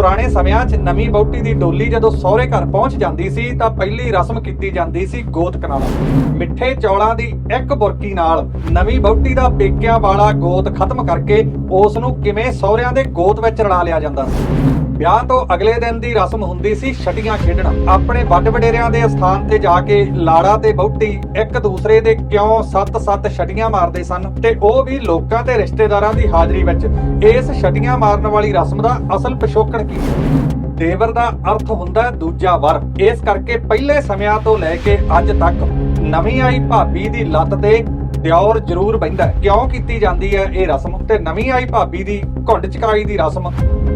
ਪੁਰਾਣੇ ਸਮਿਆਂ 'ਚ ਨਵੀਂ ਬੌਟੀ ਦੀ ਡੋਲੀ ਜਦੋਂ ਸਹੁਰੇ ਘਰ ਪਹੁੰਚ ਜਾਂਦੀ ਸੀ ਤਾਂ ਪਹਿਲੀ ਰਸਮ ਕੀਤੀ ਜਾਂਦੀ ਸੀ ਗੋਤ ਕਨਾਲਾ ਮਿੱਠੇ ਚੌਲਾਂ ਦੀ ਇੱਕ ਬੁਰਕੀ ਨਾਲ ਨਵੀਂ ਬੌਟੀ ਦਾ ਪੇਕਿਆਂ ਵਾਲਾ ਗੋਤ ਖਤਮ ਕਰਕੇ ਉਸ ਨੂੰ ਕਿਵੇਂ ਸਹੁਰਿਆਂ ਦੇ ਗੋਤ ਵਿੱਚ ਰਲਾ ਲਿਆ ਜਾਂਦਾ ਸੀ। ਵਿਆਹ ਤੋਂ ਅਗਲੇ ਦਿਨ ਦੀ ਰਸਮ ਹੁੰਦੀ ਸੀ ਛਟੀਆਂ ਖੇਡਣਾ। ਆਪਣੇ ਵੱਡ ਵਡੇਰਿਆਂ ਦੇ ਸਥਾਨ ਤੇ ਜਾ ਕੇ ਲਾੜਾ ਤੇ ਬੌਟੀ ਇੱਕ ਦੂਸਰੇ ਦੇ ਕਿਉਂ ਸੱਤ-ਸੱਤ ਛਟੀਆਂ ਮਾਰਦੇ ਸਨ ਤੇ ਉਹ ਵੀ ਲੋਕਾਂ ਤੇ ਰਿਸ਼ਤੇਦਾਰਾਂ ਦੀ ਹਾਜ਼ਰੀ ਵਿੱਚ ਇਸ ਛਟੀਆਂ ਮਾਰਨ ਵਾਲੀ ਰਸਮ ਦਾ ਅਸਲ ਪਿਛੋਕੜ ਕੀ? ਹੈ ਦੇਵਰ ਦਾ ਅਰਥ ਹੁੰਦਾ ਦੂਜਾ ਵਰ। ਇਸ ਕਰਕੇ ਪਹਿਲੇ ਸਮਿਆਂ ਤੋਂ ਲੈ ਕੇ ਅੱਜ ਤੱਕ ਨਵੀਂ ਆਈ ਭਾਬੀ ਦੀ ਲੱਤ ਤੇ ਦਿਓਰ ਜ਼ਰੂਰ ਬਹਿੰਦਾ ਕਿਉਂ ਕੀਤੀ ਜਾਂਦੀ ਹੈ ਇਹ ਰਸਮ? ਤੇ ਨਵੀਂ ਆਈ ਭਾਬੀ ਦੀ ਘੁੰਡ ਚਕਾਈ ਦੀ ਰਸਮ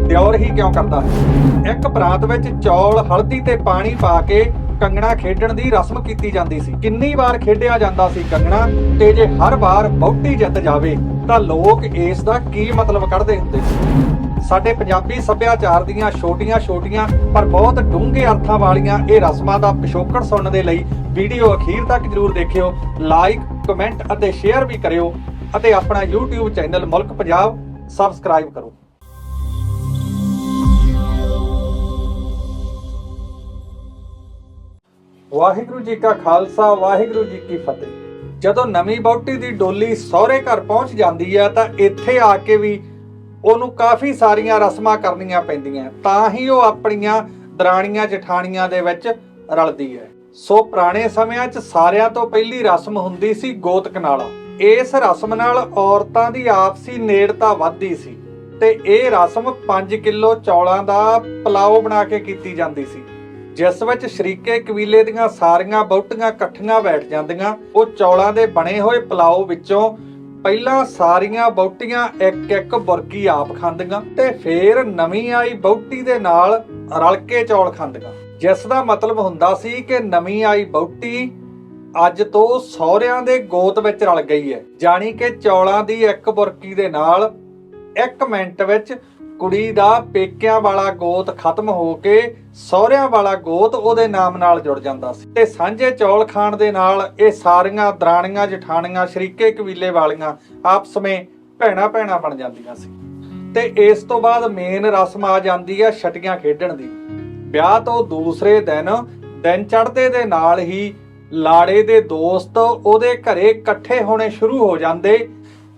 ਦਿਓਰ ਹੀ ਕਿਉਂ ਕਰਦਾ ਹੈ? ਇੱਕ ਬਰਾਤ ਵਿੱਚ ਚੌਲ, ਹਲਦੀ ਤੇ ਪਾਣੀ ਪਾ ਕੇ ਕੰਗਣਾ ਖੇਡਣ ਦੀ ਰਸਮ ਕੀਤੀ ਜਾਂਦੀ ਸੀ। ਕਿੰਨੀ ਵਾਰ ਖੇਡਿਆ ਜਾਂਦਾ ਸੀ ਕੰਗਣਾ ਤੇ ਜੇ ਹਰ ਵਾਰ ਬਹੁਤੀ ਜਿੱਤ ਜਾਵੇ, ਤਾਂ ਲੋਕ ਇਸ ਦਾ ਕੀ ਮਤਲਬ ਕੱਢਦੇ ਹੁੰਦੇ ਸੀ? ਸਾਡੇ ਪੰਜਾਬੀ ਸੱਭਿਆਚਾਰ ਦੀਆਂ ਛੋਟੀਆਂ-ਛੋਟੀਆਂ ਪਰ ਬਹੁਤ ਡੂੰਘੇ ਅਰਥਾਂ ਵਾਲੀਆਂ ਇਹ ਰਸਮਾਂ ਦਾ ਪਿਛੋਕੜ ਸੁਣਨ ਦੇ ਲਈ ਵੀਡੀਓ ਅਖੀਰ ਤੱਕ ਜਰੂਰ ਦੇਖਿਓ, ਲਾਈਕ, ਕਮੈਂਟ ਅਤੇ ਸ਼ੇਅਰ ਵੀ ਕਰਿਓ ਅਤੇ ਆਪਣਾ YouTube ਚੈਨਲ ਮੁਲਕ ਪੰਜਾਬ ਸਬਸਕ੍ਰਾਈਬ ਕਰੋ। ਵਾਹਿਗੁਰੂ ਜੀ ਕਾ ਖਾਲਸਾ, ਵਾਹਿਗੁਰੂ ਜੀ ਕੀ ਫਤਿਹ। ਜਦੋਂ ਨਵੀਂ ਬੌਟੀ ਦੀ ਡੋਲੀ ਸਹੁਰੇ ਘਰ ਪਹੁੰਚ ਜਾਂਦੀ ਹੈ, ਤਾਂ ਇੱਥੇ ਆ ਕੇ ਵੀ ਉਹਨੂੰ ਕਾਫੀ ਸਾਰੀਆਂ ਰਸਮਾਂ ਕਰਨੀਆਂ ਪੈਂਦੀਆਂ। ਤਾਂ ਹੀ ਉਹ ਆਪਣੀਆਂ ਦਰਾਣੀਆਂ ਜਠਾਣੀਆਂ ਦੇ ਵਿੱਚ ਰਲਦੀ ਹੈ। ਸੋ ਪੁਰਾਣੇ ਸਮਿਆਂ 'ਚ ਸਾਰਿਆਂ ਤੋਂ ਪਹਿਲੀ ਰਸਮ ਹੁੰਦੀ ਸੀ ਗੋਤ ਕਨਾਲਾ ਇਸ ਰਸਮ ਨਾਲ ਔਰਤਾਂ ਦੀ ਆਪਸੀ ਨੇੜਤਾ ਵੱਧਦੀ ਸੀ ਤੇ ਇਹ ਰਸਮ 5 ਕਿਲੋ ਚੌਲਾਂ ਦਾ ਪਲਾਓ ਬਣਾ ਕੇ ਕੀਤੀ ਜਾਂਦੀ ਸੀ। ਜਿਸ ਵਿੱਚ ਸ਼ਰੀਕੇ ਕਬੀਲੇ ਦੀਆਂ ਸਾਰੀਆਂ ਬਹੁਟੀਆਂ ਇਕੱਠੀਆਂ ਬੈਠ ਜਾਂਦੀਆਂ, ਉਹ ਚੌਲਾਂ ਦੇ ਬਣੇ ਹੋਏ ਪਲਾਓ ਵਿੱਚੋਂ ਪਹਿਲਾਂ ਸਾਰੀਆਂ ਬਹੁਟੀਆਂ ਇੱਕ ਇੱਕ ਬੁਰਕੀ ਆਪ ਖਾਂਦੀਆਂ ਤੇ ਫੇਰ ਨਵੀਂ ਆਈ ਬਹੁਟੀ ਦੇ ਨਾਲ ਰਲ ਕੇ ਚੌਲ ਖਾਂਦੀਆਂ। ਜਿਸ ਦਾ ਮਤਲਬ ਹੁੰਦਾ ਸੀ ਕਿ ਨਵੀਂ ਆਈ ਬਹੁਟੀ ਅੱਜ ਤੋਂ ਸਹੁਰਿਆਂ ਦੇ ਗੋਤ ਵਿੱਚ ਰਲ ਗਈ ਹੈ, ਜਾਣੀ ਕਿ ਚੌਲਾਂ ਦੀ ਇੱਕ ਬੁਰਕੀ ਦੇ ਨਾਲ ਇੱਕ ਮਿੰਟ ਵਿੱਚ ਕੁੜੀ ਦਾ ਪੇਕਿਆਂ ਵਾਲਾ ਗੋਤ ਖਤਮ ਹੋ ਕੇ ਸਹੁਰਿਆਂ ਵਾਲਾ ਗੋਤ ਉਹਦੇ ਨਾਮ ਨਾਲ ਜੁੜ ਜਾਂਦਾ ਸੀ। ਤੇ ਸਾਂਝੇ ਚੌਲ ਖਾਣ ਦੇ ਨਾਲ ਇਹ ਸਾਰੀਆਂ ਦਰਾਣੀਆਂ, ਜਠਾਣੀਆਂ, ਸ਼ਰੀਕੇ ਕਬੀਲੇ ਵਾਲੀਆਂ ਆਪਸ ਵਿੱਚ ਭੈਣਾ ਭੈਣਾ ਬਣ ਜਾਂਦੀਆਂ ਸੀ। ਤੇ ਇਸ ਤੋਂ ਬਾਅਦ ਮੇਨ ਰਸਮ ਆ ਜਾਂਦੀ ਹੈ ਛਟੀਆਂ ਖੇਡਣ ਦੀ। ਵਿਆਹ ਤੋਂ ਦੂਸਰੇ ਦਿਨ ਦਿਨ ਚੜ੍ਹਦੇ ਦੇ ਨਾਲ ਹੀ ਲਾੜੇ ਦੇ ਦੋਸਤ ਉਹਦੇ ਘਰੇ ਇਕੱਠੇ ਹੋਣੇ ਸ਼ੁਰੂ ਹੋ ਜਾਂਦੇ।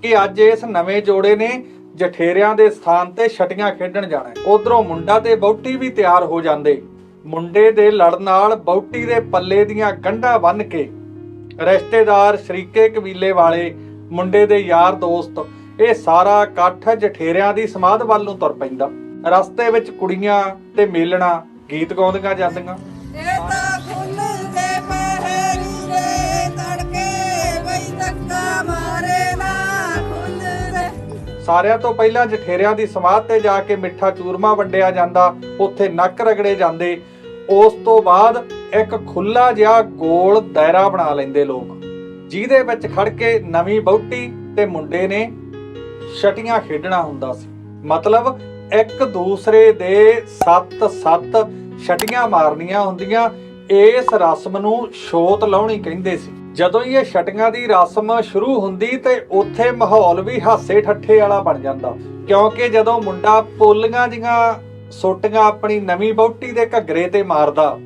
ਕਿ ਅੱਜ ਇਸ ਨਵੇਂ ਜੋੜੇ ਨੇ ਜਠੇਰਿਆਂ ਦੇ ਸਥਾਨ ਤੇ ਛਟੀਆਂ ਖੇਡਣ ਜਾਣਾ ਉਧਰੋਂ ਮੁੰਡਾ ਤੇ ਬੌਟੀ ਵੀ ਤਿਆਰ ਹੋ ਜਾਂਦੇ। ਮੁੰਡੇ ਦੇ ਲੜ ਨਾਲ ਬੌਟੀ ਦੇ ਪੱਲੇ ਦੀਆਂ ਗੰਢਾਂ ਬੰਨ ਕੇ ਰਿਸ਼ਤੇਦਾਰ ਸ਼ਰੀਕੇ ਕਬੀਲੇ ਵਾਲੇ, ਮੁੰਡੇ ਦੇ ਯਾਰ ਦੋਸਤ, ਇਹ ਸਾਰਾ ਇਕੱਠ ਜਠੇਰਿਆਂ ਦੀ ਸਮਾਧ ਵੱਲ ਨੂੰ ਤੁਰ ਪੈਂਦਾ। ਰਸਤੇ ਵਿੱਚ ਕੁੜੀਆਂ ਤੇ ਮੇਲਣਾ, ਗੀਤ ਗਾਉਂਦੀਆਂ ਜਾਂਦੀਆਂ। ਇਹ ਤਾਂ ਸਾਰਿਆਂ ਤੋਂ ਪਹਿਲਾਂ ਜਠੇਰਿਆਂ ਦੀ ਸਮਾਧ ਤੇ ਜਾ ਕੇ ਮਿੱਠਾ ਚੂਰਮਾ ਵੰਡਿਆ ਜਾਂਦਾ, ਉੱਥੇ ਨੱਕ ਰਗੜੇ ਜਾਂਦੇ। ਉਸ ਤੋਂ ਬਾਅਦ ਇੱਕ ਖੁੱਲਾ ਜਿਹਾ ਗੋਲ ਦਾਇਰਾ ਬਣਾ ਲੈਂਦੇ ਲੋਕ। ਜਿਹਦੇ ਵਿੱਚ ਖੜ ਕੇ ਨਵੀਂ ਬੌਟੀ ਤੇ ਮੁੰਡੇ ਨੇ ਛਟੀਆਂ ਖੇਡਣਾ ਹੁੰਦਾ ਸੀ। ਮਤਲਬ ਇੱਕ ਦੂਸਰੇ ਦੇ ਸੱਤ-ਸੱਤ ਛਟੀਆਂ ਮਾਰਨੀਆਂ ਹੁੰਦੀਆਂ। ਇਸ ਰਸਮ ਨੂੰ ਛੋਤ ਲਾਉਣੀ ਕਹਿੰਦੇ ਸੀ। ਜਦੋਂ ਇਹ ਛਟੀਆਂ ਦੀ ਰਸਮ ਸ਼ੁਰੂ ਹੁੰਦੀ ਤੇ ਉੱਥੇ ਮਾਹੌਲ ਵੀ ਹਾਸੇ ਠੱਠੇ ਵਾਲਾ ਬਣ ਜਾਂਦਾ। ਕਿਉਂਕਿ ਜਦੋਂ ਮੁੰਡਾ ਪੋਲੀਆਂ ਜੀਆਂ ਸੋਟੀਆਂ ਆਪਣੀ ਨਵੀਂ ਬੌਟੀ ਦੇ ਘੱਗਰੇ ਤੇ ਮਾਰਦਾ,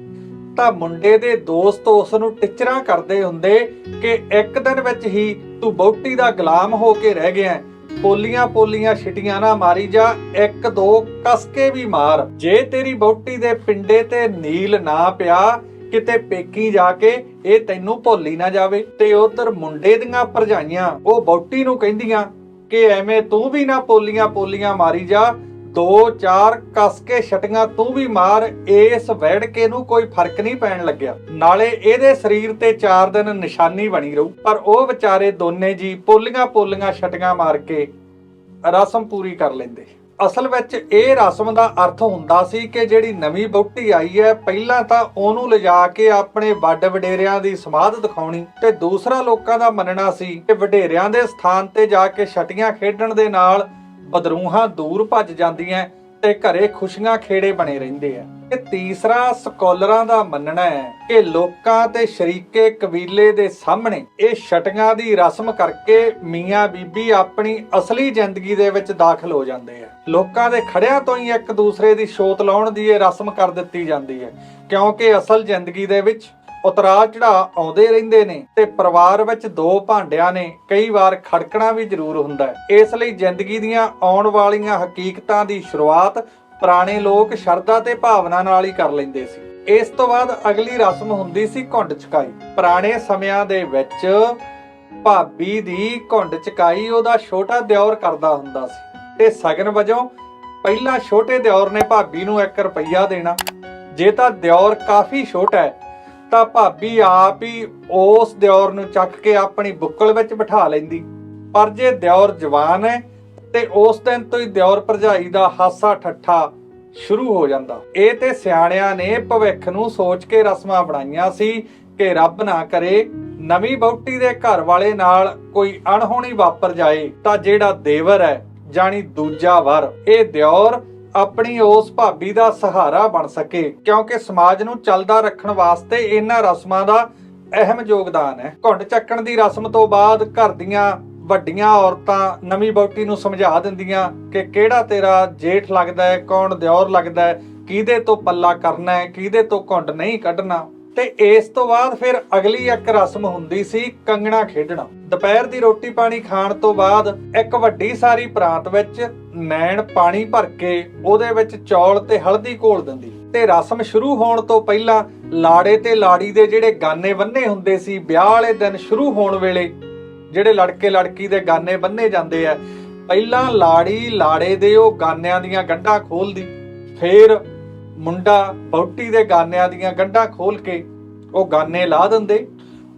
ਤਾਂ ਮੁੰਡੇ ਦੇ ਦੋਸਤ ਉਸ ਨੂੰ ਟਿਚਰਾਂ ਕਰਦੇ ਹੁੰਦੇ ਕਿ ਇੱਕ ਦਿਨ ਵਿੱਚ ਹੀ ਤੂੰ ਬੌਟੀ ਦਾ ਗੁਲਾਮ ਹੋ ਕੇ ਰਹਿ ਗਿਆ ਪੋਲੀਆਂ ਪੋਲੀਆਂ ਛਿਟੀਆਂ ਨਾ ਮਾਰੀ ਜਾ, ਇੱਕ ਦੋ ਕਸ ਕੇ ਵੀ ਮਾਰ। ਜੇ ਤੇਰੀ ਬੌਟੀ ਦੇ ਪਿੰਡੇ ਤੇ ਨੀਲ ਨਾ ਪਿਆ ਕਿਤੇ ਪੇਕੀ ਜਾ ਕੇ ਇਹ ਤੈਨੂੰ ਭੁੱਲੀ ਨਾ ਜਾਵੇ। ਤੇ ਉਧਰ ਮੁੰਡੇ ਦੀਆਂ ਭਰਜਾਈਆਂ, ਉਹ ਬੌਟੀ ਨੂੰ ਕਹਿੰਦੀਆਂ ਕਿ ਐਵੇਂ ਤੂੰ ਵੀ ਨਾ ਪੋਲੀਆਂ ਪੋਲੀਆਂ ਮਾਰੀ ਜਾ, ਦੋ ਚਾਰ ਕੱਸ ਕੇ ਛਟੀਆਂ ਤੂੰ ਵੀ ਮਾਰ, ਇਸ ਵੜਕੇ ਨੂੰ ਕੋਈ ਫ਼ਰਕ ਨਹੀਂ ਪੈਣ ਲੱਗਿਆ। ਨਾਲੇ ਇਹਦੇ ਸਰੀਰ ਤੇ ਚਾਰ ਦਿਨ ਨਿਸ਼ਾਨੀ ਬਣੀ ਰਹੂ, ਪਰ ਉਹ ਵਿਚਾਰੇ ਦੋਨੇ ਜੀ ਪੋਲੀਆਂ ਪੋਲੀਆਂ ਛਟੀਆਂ ਮਾਰ ਕੇ ਰਸਮ ਪੂਰੀ ਕਰ ਲੈਂਦੇ। ਅਸਲ ਵਿੱਚ ਇਹ ਰਸਮ ਦਾ ਅਰਥ ਹੁੰਦਾ ਸੀ ਕਿ ਜਿਹੜੀ ਨਵੀਂ ਬੌਟੀ ਆਈ ਹੈ, ਪਹਿਲਾਂ ਤਾਂ ਉਹਨੂੰ ਲਿਜਾ ਕੇ ਆਪਣੇ ਵੱਡ ਵਡੇਰਿਆਂ ਦੀ ਸਮਾਧ ਦਿਖਾਉਣੀ ਤੇ ਦੂਸਰਾ ਲੋਕਾਂ ਦਾ ਮੰਨਣਾ ਸੀ ਕਿ ਵਡੇਰਿਆਂ ਦੇ ਸਥਾਨ ਤੇ ਜਾ ਕੇ ਛਟੀਆਂ ਖੇਡਣ ਦੇ ਨਾਲ ਬਦਰੂਹਾਂ ਦੂਰ ਭੱਜ ਜਾਂਦੀਆਂ ਤੇ ਘਰੇ ਖੁਸ਼ੀਆਂ ਖੇੜੇ ਬਣੇ ਰਹਿੰਦੇ ਆ। ਤੇ ਤੀਸਰਾ ਸਕਾਲਰਾਂ ਦਾ ਮੰਨਣਾ ਹੈ ਕਿ ਲੋਕਾਂ ਤੇ ਸ਼ਰੀਕੇ ਕਬੀਲੇ ਦੇ ਸਾਹਮਣੇ ਇਹ ਛਟੀਆਂ ਦੀ ਰਸਮ ਕਰਕੇ ਮੀਆਂ ਬੀਬੀ ਆਪਣੀ ਅਸਲੀ ਜ਼ਿੰਦਗੀ ਦੇ ਵਿੱਚ ਦਾਖਲ ਹੋ ਜਾਂਦੇ ਆ। ਲੋਕਾਂ ਦੇ ਖੜਿਆਂ ਤੋਂ ਹੀ ਇੱਕ ਦੂਸਰੇ ਦੀ ਛੋਤ ਲਾਉਣ ਦੀ ਇਹ ਰਸਮ ਕਰ ਦਿੱਤੀ ਜਾਂਦੀ ਹੈ। ਕਿਉਂਕਿ ਅਸਲ ਜ਼ਿੰਦਗੀ ਦੇ ਵਿੱਚ ਉਤਰਾਅ ਚੜਾਅ ਆਉਂਦੇ ਰਹਿੰਦੇ ਨੇ ਤੇ ਪਰਿਵਾਰ ਵਿੱਚ ਦੋ ਭਾਂਡਿਆਂ ਨੇ ਕਈ ਵਾਰ ਖੜਕਣਾ ਵੀ ਜ਼ਰੂਰ ਹੁੰਦਾ ਹੈ। ਇਸ ਲਈ ਜ਼ਿੰਦਗੀ ਦੀਆਂ ਆਉਣ ਵਾਲੀਆਂ ਹਕੀਕਤਾਂ ਦੀ ਸ਼ੁਰੂਆਤ ਪੁਰਾਣੇ ਲੋਕ ਸ਼ਰਧਾ ਤੇ ਭਾਵਨਾ ਨਾਲ ਹੀ ਕਰ ਲੈਂਦੇ ਸੀ। ਇਸ ਤੋਂ ਬਾਅਦ ਅਗਲੀ ਰਸਮ ਹੁੰਦੀ ਸੀ ਘੁੰਡ ਚਕਾਈ। ਪੁਰਾਣੇ ਸਮਿਆਂ ਦੇ ਵਿੱਚ ਭਾਬੀ ਦੀ ਘੁੰਡ ਚਕਾਈ ਉਹਦਾ ਛੋਟਾ ਦਿਓਰ ਕਰਦਾ ਹੁੰਦਾ ਸੀ। ਤੇ ਸਗਨ ਵਜੋਂ ਪਹਿਲਾਂ ਛੋਟੇ ਦਿਓਰ ਨੇ ਭਾਬੀ ਨੂੰ 1 ਰੁਪਈਆ ਦੇਣਾ। ਜੇ ਤਾਂ ਦਿਓਰ ਕਾਫੀ ਛੋਟਾ ਹੈ, ਤਾਂ ਭਾਬੀ ਆਪ ਹੀ ਉਸ ਦਿਓਰ ਨੂੰ ਚੱਕ ਕੇ ਆਪਣੀ ਬੁੱਕਲ ਵਿੱਚ ਬਿਠਾ ਲੈਂਦੀ। ਪਰ ਜੇ ਦਿਓਰ ਜਵਾਨ ਹੈ, ਤੇ ਉਸ ਦਿਨ ਤੋਂ ਹੀ ਦਿਓਰ ਭਰਜਾਈ ਦਾ ਹਾਸਾ ਠੱਠਾ ਸ਼ੁਰੂ ਹੋ ਜਾਂਦਾ। ਇਹ ਤੇ ਸਿਆਣਿਆਂ ਨੇ ਭਵਿੱਖ ਨੂੰ ਸੋਚ ਕੇ ਰਸਮਾਂ ਬਣਾਈਆਂ ਸੀ ਕਿ ਰੱਬ ਨਾ ਕਰੇ, ਨਵੀਂ ਬੌਟੀ ਦੇ ਘਰ ਵਾਲੇ ਨਾਲ ਕੋਈ ਅਣਹੋਣੀ ਵਾਪਰ ਜਾਏ, ਤਾਂ ਜਿਹੜਾ ਦੇਵਰ ਹੈ ਜਾਨੀ ਦੂਜਾ ਵਰ। ਇਹ ਦਿਓਰ ਆਪਣੀ ਉਸ ਭਾਬੀ ਦਾ ਸਹਾਰਾ ਬਣ ਸਕੇ, ਕਿਉਂਕਿ ਸਮਾਜ ਨੂੰ ਚੱਲਦਾ ਰੱਖਣ ਵਾਸਤੇ ਇਹਨਾਂ ਰਸਮਾਂ ਦਾ ਅਹਿਮ ਯੋਗਦਾਨ ਹੈ। ਘੁੰਡ ਚੱਕਣ ਦੀ ਰਸਮ ਤੋਂ ਬਾਅਦ ਘਰ ਦੀਆਂ ਵੱਡੀਆਂ ਔਰਤਾਂ ਨਵੀਂ ਬੌਟੀ ਨੂੰ ਸਮਝਾ ਦਿੰਦੀਆਂ ਕਿ ਕਿਹੜਾ ਤੇਰਾ ਜੇਠ ਲੱਗਦਾ ਹੈ, ਕੌਣ ਦਿਓਰ ਲੱਗਦਾ ਹੈ, ਕਿਹਦੇ ਤੋਂ ਪੱਲਾ ਕਰਨਾ ਹੈ, ਕਿਹਦੇ ਤੋਂ ਘੁੰਡ ਨਹੀਂ ਕੱਢਣਾ। ਤੇ ਇਸ ਤੋਂ ਬਾਅਦ ਫਿਰ ਅਗਲੀ ਇੱਕ ਰਸਮ ਹੁੰਦੀ ਸੀ ਕੰਗਣਾ ਖੇਡਣਾ। ਦੁਪਹਿਰ ਦੀ ਰੋਟੀ ਪਾਣੀ ਖਾਣ ਤੋਂ ਬਾਅਦ ਇੱਕ ਵੱਡੀ ਸਾਰੀ ਪ੍ਰਾਂਤ ਵਿੱਚ ਨੈਣ ਪਾਣੀ ਭਰ ਕੇ ਉਹਦੇ ਵਿੱਚ ਚੌਲ ਤੇ ਹਲਦੀ ਘੋਲ ਦਿੰਦੀ। ਤੇ ਰਸਮ ਸ਼ੁਰੂ ਹੋਣ ਤੋਂ ਪਹਿਲਾਂ ਲਾੜੇ ਤੇ ਲਾੜੀ ਦੇ ਜਿਹੜੇ ਗਾਨੇ ਬੰਨੇ ਹੁੰਦੇ ਸੀ, ਵਿਆਹ ਵਾਲੇ ਦਿਨ ਸ਼ੁਰੂ ਹੋਣ ਵੇਲੇ ਜਿਹੜੇ ਲੜਕੇ ਲੜਕੀ ਦੇ ਗਾਨੇ ਬੰਨੇ ਜਾਂਦੇ ਆ, ਪਹਿਲਾਂ ਲਾੜੀ ਲਾੜੇ ਦੇ ਉਹ ਗਾਨਿਆਂ ਦੀਆਂ ਗੰਢਾਂ ਖੋਲਦੀ, ਫੇਰ ਮੁੰਡਾ ਬੌਟੀ ਦੇ ਗਾਨਿਆਂ ਦੀਆਂ ਗੰਢਾਂ ਖੋਲ ਕੇ ਉਹ ਗਾਨੇ ਲਾ ਦਿੰਦੇ।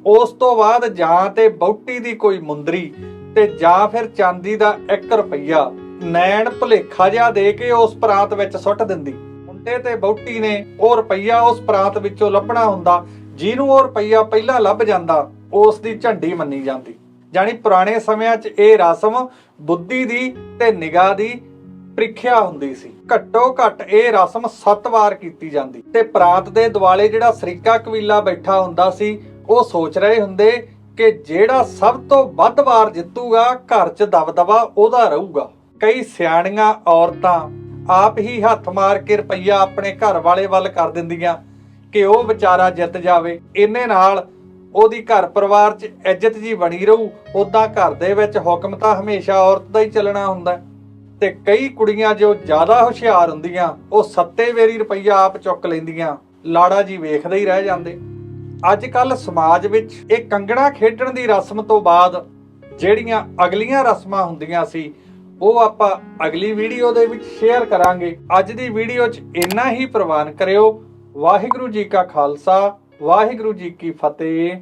ਉਸ ਤੋਂ ਬਾਅਦ ਜਾਂ ਤੇ ਬੌਟੀ ਦੀ ਕੋਈ ਮੁੰਦਰੀ ਤੇ ਜਾਂ ਫਿਰ ਚਾਂਦੀ ਦਾ 1 ਰੁਪਈਆ ਨੈਣ ਭੁਲੇਖਾ ਜਿਹਾ ਦੇ ਕੇ ਉਸ ਪ੍ਰਾਂਤ ਵਿੱਚ ਸੁੱਟ ਦਿੰਦੀ। ਮੁੰਡੇ ਤੇ ਬੌਟੀ ਨੇ ਉਹ ਰੁਪਈਆ ਉਸ ਪ੍ਰਾਂਤ ਵਿੱਚੋਂ ਲੱਭਣਾ ਹੁੰਦਾ, ਜਿਹਨੂੰ ਉਹ ਰੁਪਈਆ ਪਹਿਲਾਂ ਲੱਭ ਜਾਂਦਾ, ਉਸ ਦੀ ਝੰਡੀ ਮੰਨੀ ਜਾਂਦੀ। ਜਾਨੀ ਪੁਰਾਣੇ ਸਮਿਆਂ 'ਚ ਇਹ ਰਸਮ ਬੁੱਧੀ ਦੀ ਤੇ ਨਿਗਾਹ ਦੀ ਪ੍ਰੀਖਿਆ ਹੁੰਦੀ ਸੀ। ਘੱਟੋ ਘੱਟ ਇਹ ਰਸਮ 7 ਵਾਰ ਕੀਤੀ ਜਾਂਦੀ। ਤੇ ਪ੍ਰਾਂਤ ਦੇ ਦਿਵਾਲੇ ਜਿਹੜਾ ਸਰੀਕਾ ਕਬੀਲਾ ਬੈਠਾ ਹੁੰਦਾ ਸੀ, ਉਹ ਸੋਚ ਰਹੇ ਹੁੰਦੇ ਕਿ ਜਿਹੜਾ ਸਭ ਤੋਂ ਵੱਧ ਵਾਰ ਜਿੱਤੂਗਾ, ਘਰ 'ਚ ਦਬਦਬਾ ਉਹਦਾ ਰਹੂਗਾ। ਕਈ ਸਿਆਣੀਆਂ ਔਰਤਾਂ ਆਪ ਹੀ ਹੱਥ ਮਾਰ ਕੇ ਰੁਪਈਆ ਆਪਣੇ ਘਰ ਵਾਲੇ ਵੱਲ ਕਰ ਦਿੰਦੀਆਂ ਕਿ ਉਹ ਵਿਚਾਰਾ ਜਿੱਤ ਜਾਵੇ। ਇਹਨੇ ਨਾਲ ਉਹਦੀ ਘਰ ਪਰਿਵਾਰ 'ਚ ਇੱਜ਼ਤ ਜੀ ਬਣੀ ਰਹੂ ਉਦਾਂ ਘਰ ਦੇ ਵਿੱਚ ਹੁਕਮ ਤਾਂ ਹਮੇਸ਼ਾ ਔਰਤ ਦਾ ਹੀ ਚੱਲਣਾ ਹੁੰਦਾ। ਤੇ ਕਈ ਕੁੜੀਆਂ ਜੋ ਜ਼ਿਆਦਾ ਹੁਸ਼ਿਆਰ ਹੁੰਦੀਆਂ, ਉਹ ਸੱਤੇ ਵੇਰੀ ਰੁਪਈਆ ਆਪ ਚੁੱਕ ਲੈਂਦੀਆਂ। ਲਾੜਾ ਜੀ ਵੇਖਦੇ ਹੀ ਰਹਿ ਜਾਂਦੇ। ਅੱਜ ਕੱਲ ਸਮਾਜ ਵਿੱਚ ਇਹ ਕੰਗਣਾ ਖੇਡਣ ਦੀ ਰਸਮ ਤੋਂ ਬਾਅਦ ਜਿਹੜੀਆਂ ਅਗਲੀਆਂ ਰਸਮਾਂ ਹੁੰਦੀਆਂ ਸੀ, ਉਹ ਆਪਾਂ ਅਗਲੀ ਵੀਡੀਓ ਦੇ ਵਿੱਚ ਸ਼ੇਅਰ ਕਰਾਂਗੇ। ਅੱਜ ਦੀ ਵੀਡੀਓ 'ਚ ਇੰਨਾ ਹੀ ਪ੍ਰਵਾਨ ਕਰਿਓ। ਵਾਹਿਗੁਰੂ ਜੀ ਕਾ ਖਾਲਸਾ, ਵਾਹਿਗੁਰੂ ਜੀ ਕੀ ਫਤਿਹ।